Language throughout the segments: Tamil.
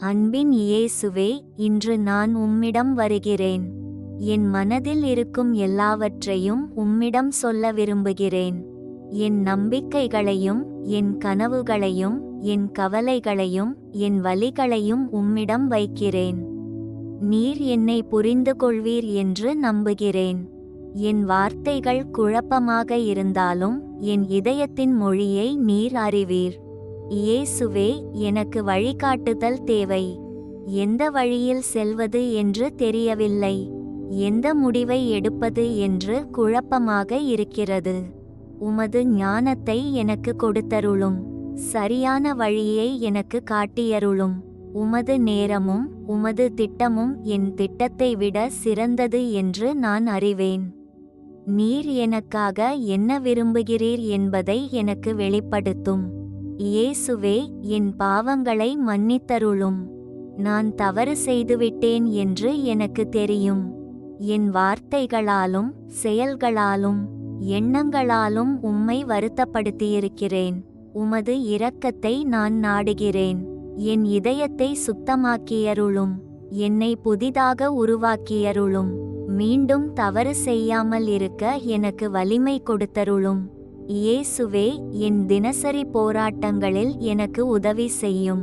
அன்பின் இயேசுவே இன்று நான் உம்மிடம் வருகிறேன். என் மனதில் இருக்கும் எல்லாவற்றையும் உம்மிடம் சொல்ல விரும்புகிறேன். என் நம்பிக்கைகளையும் என் கனவுகளையும் என் கவலைகளையும் என் வலிகளையும் உம்மிடம் வைக்கிறேன். நீர் என்னை புரிந்து கொள்வீர் என்று நம்புகிறேன். என் வார்த்தைகள் குழப்பமாக இருந்தாலும் என் இதயத்தின் மொழியை நீர் அறிவீர். இயேசுவே எனக்கு வழிகாட்டுதல் தேவை. எந்த வழியில் செல்வது என்று தெரியவில்லை. எந்த முடிவை எடுப்பது என்று குழப்பமாக இருக்கிறது. உமது ஞானத்தை எனக்கு கொடுத்தருளும். சரியான வழியை எனக்கு காட்டியருளும். உமது நேரமும் உமது திட்டமும் என் திட்டத்தை விட சிறந்தது என்று நான் அறிவேன். நீர் எனக்காக என்ன விரும்புகிறீர் என்பதை எனக்கு வெளிப்படுத்தும். இயேசுவே என் பாவங்களை மன்னித்தருளும். நான் தவறு செய்துவிட்டேன் என்று எனக்கு தெரியும். என் வார்த்தைகளாலும் செயல்களாலும் எண்ணங்களாலும் உம்மை வருத்தப்படுத்தியிருக்கிறேன். உமது இரக்கத்தை நான் நாடுகிறேன். என் இதயத்தை சுத்தமாக்கியருளும். என்னை புதிதாக உருவாக்கியருளும். மீண்டும் தவறு செய்யாமல் இருக்க எனக்கு வலிமை கொடுத்தருளும். இயேசுவே என் தினசரி போராட்டங்களில் எனக்கு உதவி செய்யும்.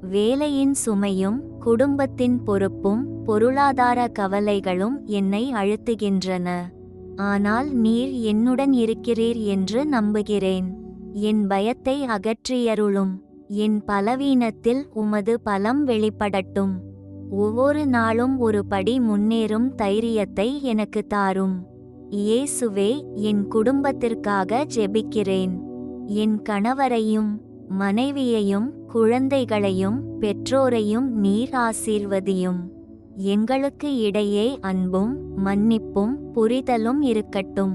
வேலையின் சுமையும் குடும்பத்தின் பொறுப்பும் பொருளாதார கவலைகளும் என்னை அழுத்துகின்றன. ஆனால் நீர் என்னுடன் இருக்கிறீர் என்று நம்புகிறேன். என் பயத்தை அகற்றியருளும். என் பலவீனத்தில் உமது பலம் வெளிப்படட்டும். ஒவ்வொரு நாளும் ஒரு படி முன்னேறும் தைரியத்தை எனக்கு தாரும். இயேசுவே என் குடும்பத்திற்காக ஜெபிக்கிறேன். என் கணவரையும் மனைவியையும் குழந்தைகளையும் பெற்றோரையும் நீர் ஆசீர்வதியும். எங்களுக்கு இடையே அன்பும் மன்னிப்பும் புரிதலும் இருக்கட்டும்.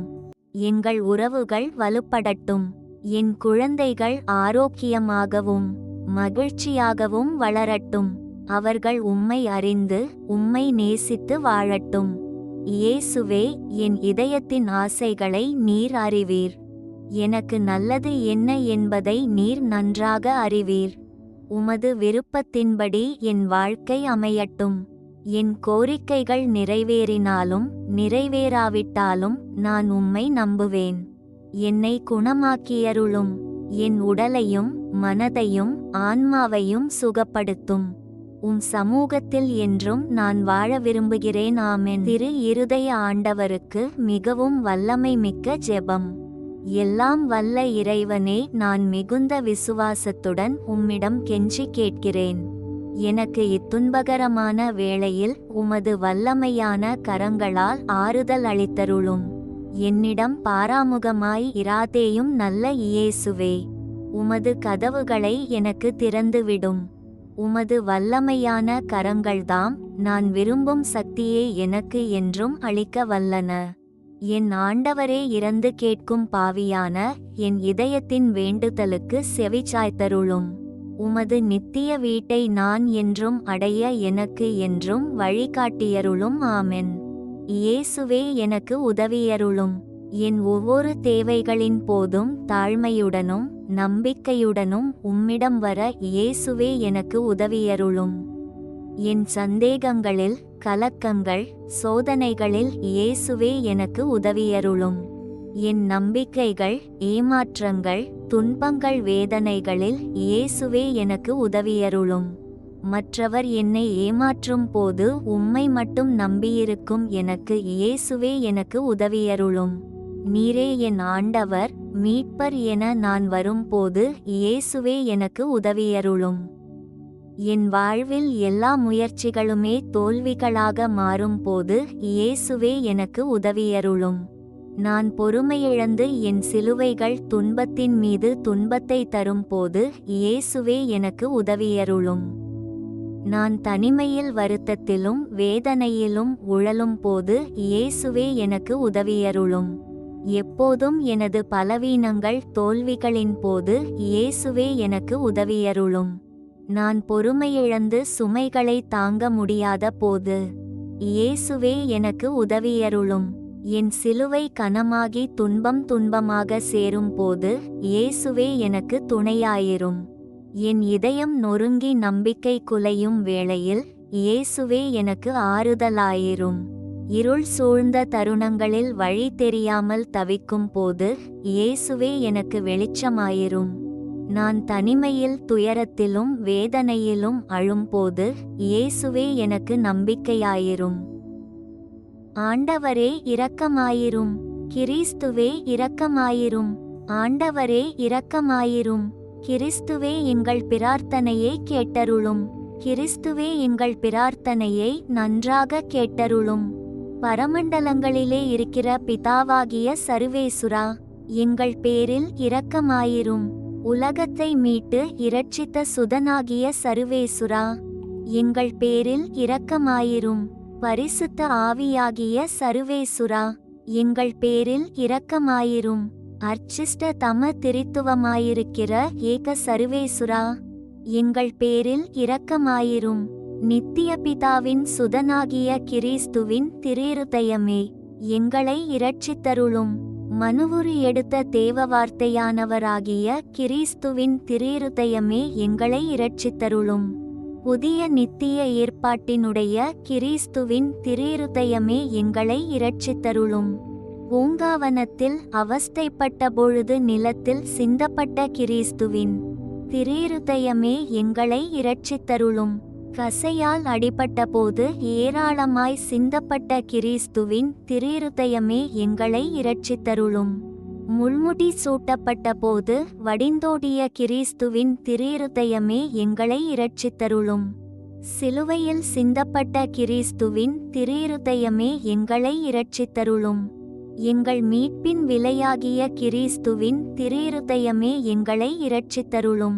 எங்கள் உறவுகள் வலுப்படட்டும். என் குழந்தைகள் ஆரோக்கியமாகவும் மகிழ்ச்சியாகவும் வளரட்டும். அவர்கள் உம்மை அறிந்து உம்மை நேசித்து வாழட்டும். இயேசுவே என் இதயத்தின் ஆசைகளை நீர் அறிவீர். எனக்கு நல்லது என்ன என்பதை நீர் நன்றாக அறிவீர். உமது விருப்பத்தின்படி என் வாழ்க்கை அமையட்டும். என் கோரிக்கைகள் நிறைவேறினாலும் நிறைவேறாவிட்டாலும் நான் உம்மை நம்புவேன். என்னை குணமாக்கியருளும். என் உடலையும் மனதையும் ஆன்மாவையும் சுகப்படுத்தும். உம் சமூகத்தில் என்றும் நான் வாழ விரும்புகிறேன் ஆமென். திரு இருதய ஆண்டவருக்கு மிகவும் வல்லமை மிக்க ஜெபம். எல்லாம் வல்ல இறைவனே நான் மிகுந்த விசுவாசத்துடன் உம்மிடம் கெஞ்சி கேட்கிறேன். எனக்கு இத்துன்பகரமான வேளையில் உமது வல்லமையான கரங்களால் ஆறுதல் அளித்தருளும். என்னிடம் பாராமுகமாய் இராதேயும் நல்ல இயேசுவே. உமது கதவுகளை எனக்கு திறந்துவிடும். உமது வல்லமையான கரங்கள்தாம் நான் விரும்பும் சக்தியே எனக்கு என்றும் அளிக்க வல்லன. என் ஆண்டவரே இறந்து கேட்கும் பாவியான என் இதயத்தின் வேண்டுதலுக்கு செவிச்சாய்த்தருளும் உமது நித்திய வீட்டை நான் என்றும் அடைய எனக்கு என்றும் வழிகாட்டியருளும் ஆமென். இயேசுவே எனக்கு உதவியருளும். என் ஒவ்வொரு தேவைகளின் போதும் தாழ்மையுடனும் நம்பிக்கையுடனும் உம்மிடம் வர இயேசுவே எனக்கு உதவியருளும். என் சந்தேகங்களில் கலக்கங்கள் சோதனைகளில் இயேசுவே எனக்கு உதவியருளும். என் நம்பிக்கைகள் ஏமாற்றங்கள் துன்பங்கள் வேதனைகளில் இயேசுவே எனக்கு உதவியருளும். மற்றவர் என்னை ஏமாற்றும் போது உம்மை மட்டும் நம்பியிருக்கும் எனக்கு இயேசுவே எனக்கு உதவியருளும். நீரே என் ஆண்டவர் மீட்பர் என நான் வரும்போது இயேசுவே எனக்கு உதவியருளும். என் வாழ்வில் எல்லா முயற்சிகளுமே தோல்விகளாக மாறும்போது இயேசுவே எனக்கு உதவியருளும். நான் பொறுமையிழந்து என் சிலுவைகள் துன்பத்தின் மீது துன்பத்தை தரும்போது இயேசுவே எனக்கு உதவியருளும். நான் தனிமையில் வருத்தத்திலும் வேதனையிலும் உழலும் போது இயேசுவே எனக்கு உதவியருளும். எப்போதும் எனது பலவீனங்கள் தோல்விகளின் போது இயேசுவே எனக்கு உதவியருளும். நான் பொறுமையிழந்து சுமைகளை தாங்க முடியாத போது இயேசுவே எனக்கு உதவியருளும். என் சிலுவை கனமாகி துன்பம் துன்பமாக சேரும் போது இயேசுவே எனக்கு துணையாயிரும். என் இதயம் நொறுங்கி நம்பிக்கை குலையும் வேளையில் இயேசுவே எனக்கு ஆறுதலாயிரும். இருள் சூழ்ந்த தருணங்களில் வழி தெரியாமல் தவிக்கும் போது இயேசுவே எனக்கு வெளிச்சமாயிரும். நான் தனிமையில் துயரத்திலும் வேதனையிலும் அழும்போது இயேசுவே எனக்கு நம்பிக்கையாயிரும். ஆண்டவரே இரக்கமாயிரும். கிறிஸ்துவே இரக்கமாயிரும். ஆண்டவரே இரக்கமாயிரும். கிறிஸ்துவே எங்கள் பிரார்த்தனையை கேட்டருளும். கிறிஸ்துவே எங்கள் பிரார்த்தனையை நன்றாக கேட்டருளும். பரமண்டலங்களிலே இருக்கிற பிதாவாகிய சர்வேசுரா எங்கள் பேரில் இரக்கமாயிரும். உலகத்தை மீட்டு இரட்சித்த சுதனாகிய சர்வேசுரா எங்கள் பேரில் இரக்கமாயிரும். பரிசுத்த ஆவியாகிய சர்வேசுரா எங்கள் பேரில் இரக்கமாயிரும். அர்ச்சிஷ்ட தம திரித்துவமாயிருக்கிற ஏக சர்வேசுரா எங்கள் பேரில் இரக்கமாயிரும். நித்திய பிதாவின் சுதனாகிய கிறிஸ்துவின் திரீருதயமே எங்களை இரட்சித்தருளும். மனுவுரு எடுத்த தேவ வார்த்தையானவராகிய கிறிஸ்துவின் திரீருதயமே எங்களை இரட்சித்தருளும். புதிய நித்திய ஏற்பாட்டினுடைய கிறிஸ்துவின் திரீருதயமே எங்களை இரட்சித்தருளும். பூங்காவனத்தில் அவஸ்தைப்பட்ட பொழுது நிலத்தில் சிந்தப்பட்ட கிறிஸ்துவின் திரீருதயமே எங்களை இரட்சித்தருளும். கசையால் அடிபட்டபோது ஏராளமாய் சிந்தப்பட்ட கிறிஸ்துவின் திரிருதயமே எங்களை இரட்சித்தருளும். முள்முடி சூட்டப்பட்ட போது வடிந்தோடிய கிறிஸ்துவின் திரிருதயமே எங்களை இரட்சித்தருளும். சிலுவையில் சிந்தப்பட்ட கிறிஸ்துவின் திரிருதயமே எங்களை இரட்சித்தருளும். எங்கள் மீட்பின் விலையாகிய கிறிஸ்துவின் திரிருதயமே எங்களை இரட்சித்தருளும்.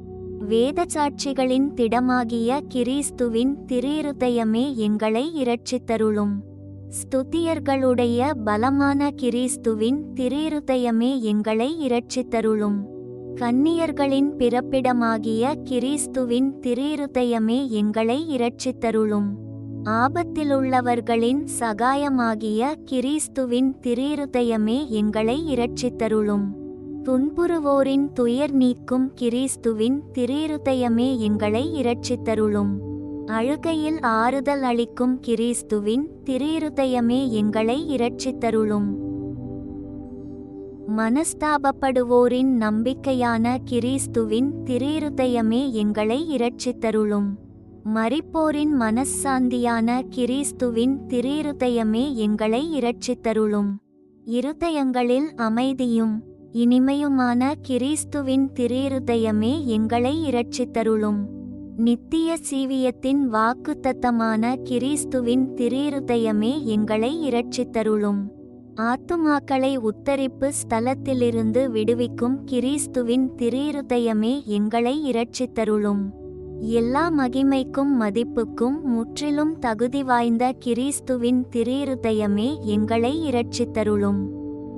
வேத சாட்சிகளின் திடமாகிய கிறிஸ்துவின் திரிருதயமே எங்களை இரட்சித்தருளும். ஸ்துதியர்களுடைய பலமான கிறிஸ்துவின் திரிருதயமே எங்களை இரட்சித்தருளும். கன்னியர்களின் பிறப்பிடமாகிய கிறிஸ்துவின் திரிருதயமே எங்களை இரட்சித்தருளும். ஆபத்திலுள்ளவர்களின் சகாயமாகிய கிறிஸ்துவின் திரிருதயமே எங்களை இரட்சித்தருளும். துன்புறுவோரின் துயர் நீக்கும் கிறிஸ்துவின் திரீருதயமே எங்களை இரட்சித்தருளும். அழுகையில் ஆறுதல் அளிக்கும் கிறிஸ்துவின் திரீருதயமே எங்களை இரட்சித்தருளும். மனஸ்தாபப்படுவோரின் நம்பிக்கையான கிறிஸ்துவின் திரீருதயமே எங்களை இரட்சித்தருளும். மறிப்போரின் மனச்சாந்தியான கிறிஸ்துவின் திரீருதயமே எங்களை இரட்சித்தருளும். இருதயங்களில் அமைதியும் இனிமையுமான கிறிஸ்துவின் திரேருதயமே எங்களை இரட்சித்தருளும். நித்திய சீவியத்தின் வாக்குத்தத்தமான கிறிஸ்துவின் திரேருதயமே எங்களை இரட்சித்தருளும். ஆத்துமாக்களை உத்தரிப்பு ஸ்தலத்திலிருந்து விடுவிக்கும் கிறிஸ்துவின் திரேருதயமே எங்களை இரட்சித்தருளும். எல்லா மகிமைக்கும் மதிப்புக்கும் முற்றிலும் தகுதி வாய்ந்த கிறிஸ்துவின் திரேருதயமே எங்களை இரட்சித்தருளும்.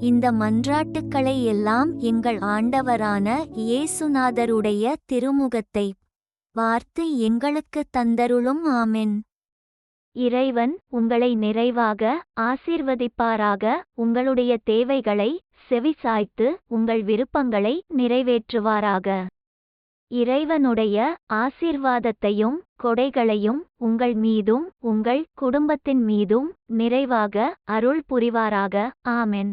இந்த மன்றாட்டுக்களை எல்லாம் எங்கள் ஆண்டவரான இயேசுநாதருடைய திருமுகத்தை பார்த்து எங்களுக்கு தந்தருளும் ஆமென். இறைவன் உங்களை நிறைவாக ஆசீர்வதிப்பாராக உங்களுடைய தேவைகளை செவிசாய்த்து உங்கள் விருப்பங்களை நிறைவேற்றுவாராக. இறைவனுடைய ஆசீர்வாதத்தையும் கொடைகளையும் உங்கள் மீதும் உங்கள் குடும்பத்தின் மீதும் நிறைவாக அருள் புரிவாராக ஆமென்.